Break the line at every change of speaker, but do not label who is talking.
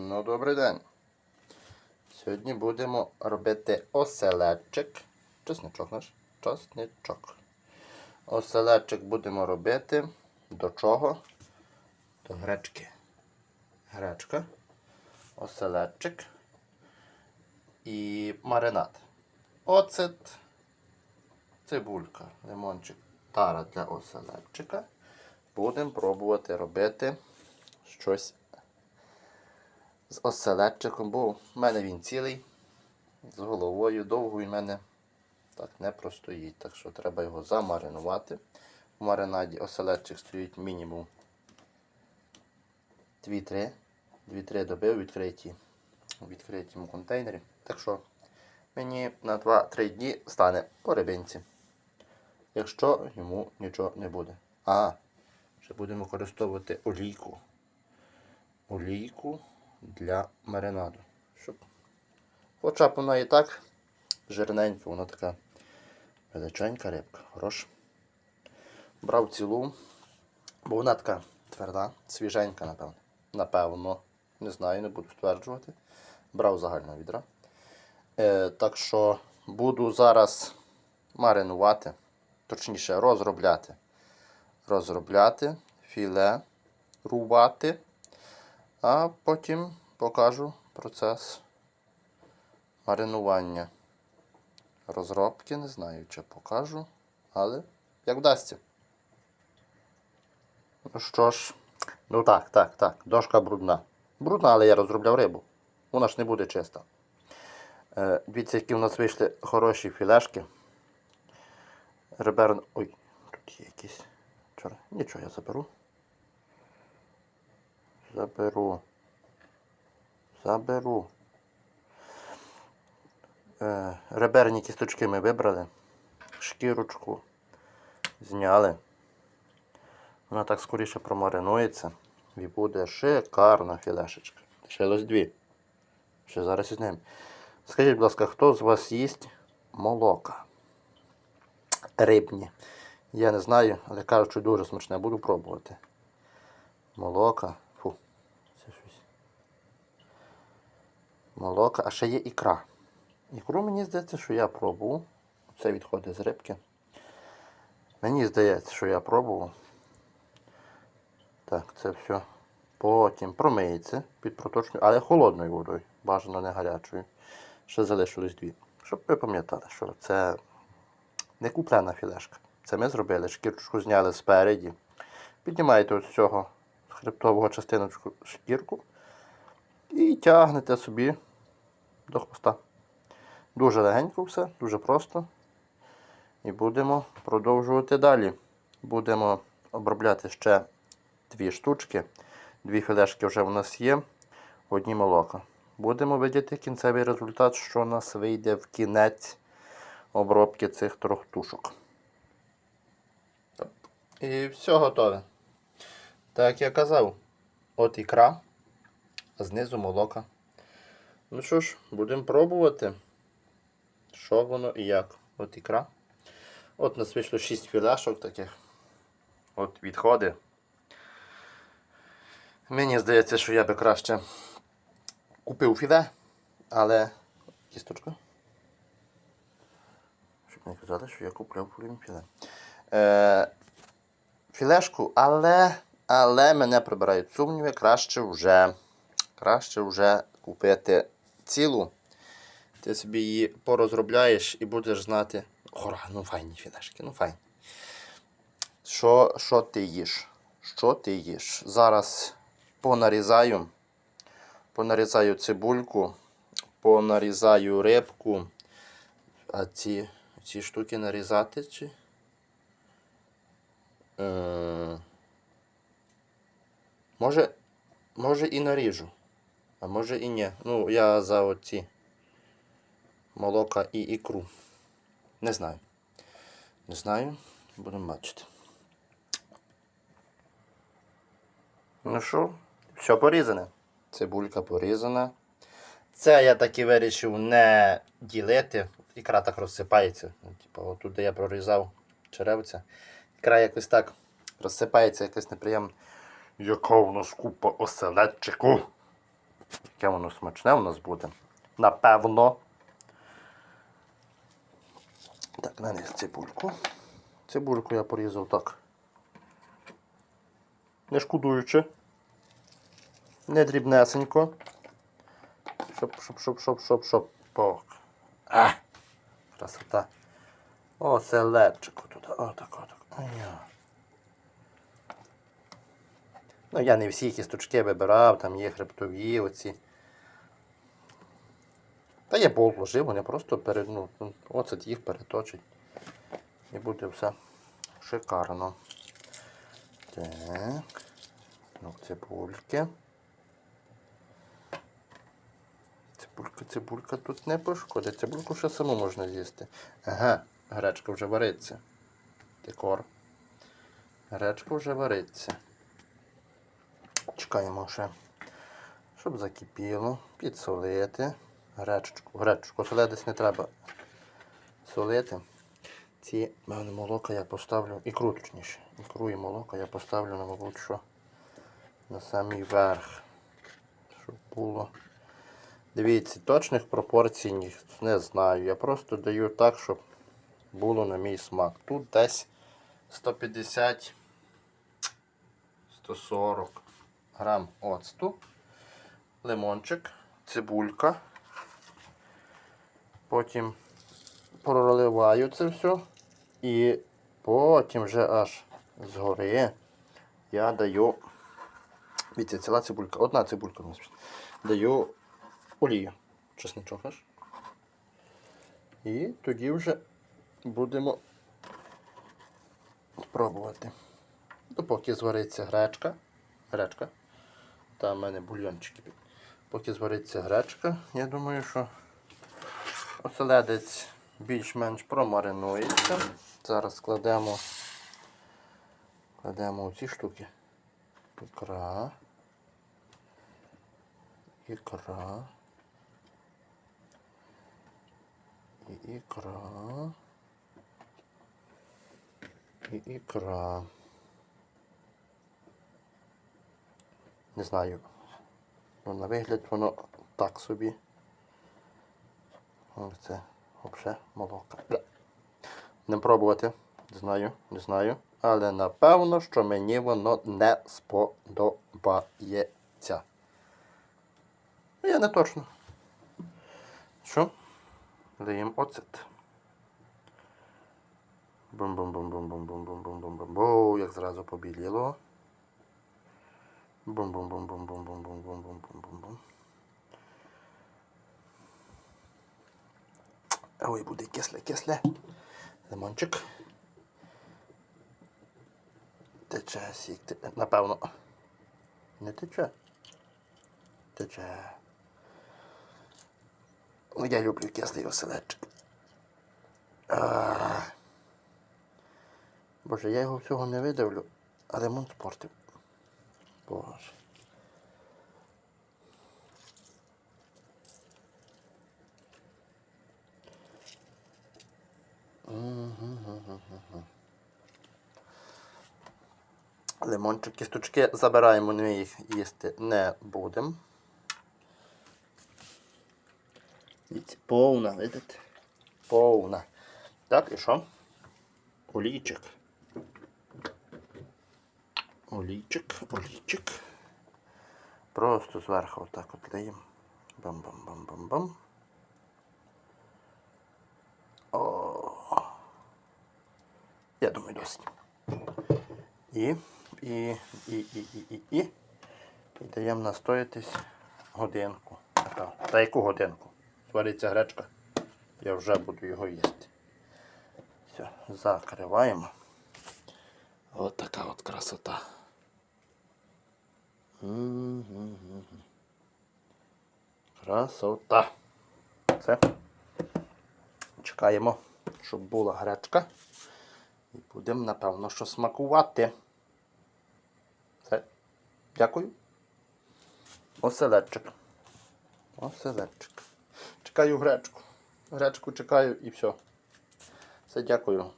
Ну, добрий день. Сьогодні будемо робити оселедчик. Чесничок наш. Чесничок. Оселедчик будемо робити до чого? До гречки. Гречка. Оселедчик. І маринад. Оцет. Цибулька, лимончик, тара для оселедчика. Будемо пробувати робити щось з оселедчиком, бо в мене він цілий, з головою довгою в мене так не простоїть. Так що треба його замаринувати. В маринаді оселедчик стоїть мінімум 2-3. 2-3 доби у відкритій, у відкритому контейнері. Так що мені на 2-3 дні стане по рибинці. Якщо йому нічого не буде. А, ще будемо використовувати олійку. Олійку для маринаду. Щоб... Хоча б вона і так жирненька, вона така величенька рибка. Хороша. Брав цілу, бо вона така тверда, свіженька, напевно. Напевно. Не знаю, не буду стверджувати. Брав загального відра. Е, так що буду зараз маринувати, точніше розробляти. Розробляти, філе рубати. А потім покажу процес маринування. Розробки не знаю, чи покажу, але як вдасться. Ну що ж, ну так, так, так, дошка брудна. Брудна, але я розробляв рибу. Вона ж не буде чиста. Е, дивіться, які в нас вийшли хороші філешки. Реберн. Ой, тут є якісь. Нічого я заберу. Заберу. Заберу. Е, реберні кісточки ми вибрали. Шкірочку зняли. Вона так скоріше промаринується. І буде шикарна філешечка. Лишилось дві. Ще зараз із ним. Скажіть, будь ласка, хто з вас їсть молока? Рибні. Я не знаю, але кажуть, що дуже смачне. Буду пробувати. Молока. Фу. Це щось. Молока, а ще є ікра. Ікру мені здається, що я пробував. Це відходить з рибки. Мені здається, що я пробував. Так, це все. Потім промиється під проточною, але холодною водою. Бажано не гарячою. Ще залишилось дві. Щоб ви пам'ятали, що це не куплена філешка. Це ми зробили. Шкірочку зняли спереді. Піднімаєте ось цього хребтового частиночку шкірку і тягнете собі до хвоста. Дуже легенько все, дуже просто. І будемо продовжувати далі. Будемо обробляти ще дві штучки. Дві філешки вже в нас є, одні молока. Будемо видіти кінцевий результат, що у нас вийде в кінець обробки цих трьох тушок. І все готове. Так як я казав, от ікра, а знизу молока. Ну що ж, будемо пробувати, що воно і як. От ікра. От нас вийшло 6 філяшок таких. От відходи. Мені здається, що я би краще купив філе, але кісточка. Щоб не казали, що я купляв філе. Е, філешку, але, але мене прибирають сумніви, краще вже, краще вже купити цілу. Ти собі її порозробляєш і будеш знати. Ора, ну файні філешки, ну файні. Що, що ти їш? Що ти їш? Зараз понарізаю. Понарізаю цибульку, понарізаю рибку. А ці, ці штуки нарізати чи? Е, може, може і наріжу, а може і ні. Ну, я за оці молока і ікру. Не знаю. Не знаю. Будемо бачити. Ну що, все порізане. Цибулька порізана. Це я таки вирішив не ділити. Ікра так розсипається. Ну, Типу, отут, де я прорізав черевця. Ікра якось так розсипається, якось неприємно. Яка у нас купа оселедчику. Яке воно смачне у нас буде. Напевно. Так, на них цибульку. Цибульку я порізав так. Не шкодуючи. Не дрібнесенько. Щоб, щоб, щоб, щоб, щоб, щоб. Пок. А! Красота. О, селедчику туди. Отак, отак. Ну, я не всі кісточки вибирав, там є хребтові оці. Та я бол вложив, вони просто перед, ну, оцет їх переточить. І буде все шикарно. Так. Ну, цибульки. Цибулька, цибулька тут не пошкодить. Цибульку ще саму можна з'їсти. Ага, гречка вже вариться. Декор. Гречка вже вариться. Чекаємо ще, щоб закипіло, підсолити. Гречку. Гречку солитись не треба солити. Ці мене молока я поставлю, ікру точніше. Ікру і молока я поставлю, на, мабуть, що на самий верх. Щоб було. Дивіться, точних пропорцій ні- не знаю. Я просто даю так, щоб було на мій смак. Тут десь 150 140 грам оцту, лимончик, цибулька. Потім проливаю це все. І потім вже аж згори я даю. Дивіться, ціла цибулька. Одна цибулька. Даю олію. Чесничок аж. І тоді вже будемо пробувати. Допоки звариться гречка. Гречка. Там в мене бульйончики. Поки звариться гречка, я думаю, що оселедець більш-менш промаринується. Зараз кладемо, кладемо ці штуки. Ікра. Ікра. І ікра. І ікра. Не знаю. Ну, на вигляд воно так собі. Це взагалі молока. Не пробувати. Не знаю, не знаю. Але напевно, що мені воно не сподобається. Я не точно. Що? Даємо оцет. Бум-бум-бум-бум-бум-бум-бум-бум-бум-бум. Як зразу побіліло. Бум-бум-бум-бум-бум-бум-бум-бум-бум-бум. Ой, буде кисле-кисле. Лимончик. Тече сік. Напевно. Не тече. Тече. Ну, Я люблю кислий оселедчик. Боже, я його всього не видавлю, а лимон спортив. Боже. Лимончик, кісточки забираємо, ми їх їсти не будемо. Дивіться, повна, видите? Повна. Так, і що? Олійчик. Олійчик, олійчик. Просто зверху отак от лиємо. Бам-бам-бам-бам-бам. О. Я думаю, досить. І, і, і, і, і, і, і. І даємо настоятись годинку. Та, та яку годинку? Свариться гречка. Я вже буду його їсти. Все, закриваємо. От така от красота. Красота. Все. Чекаємо, щоб була гречка. І будемо, напевно, що смакувати. Все. Дякую. Оселедчик. Оселедчик. Чекаю гречку. Гречку чекаю і все. Все, дякую.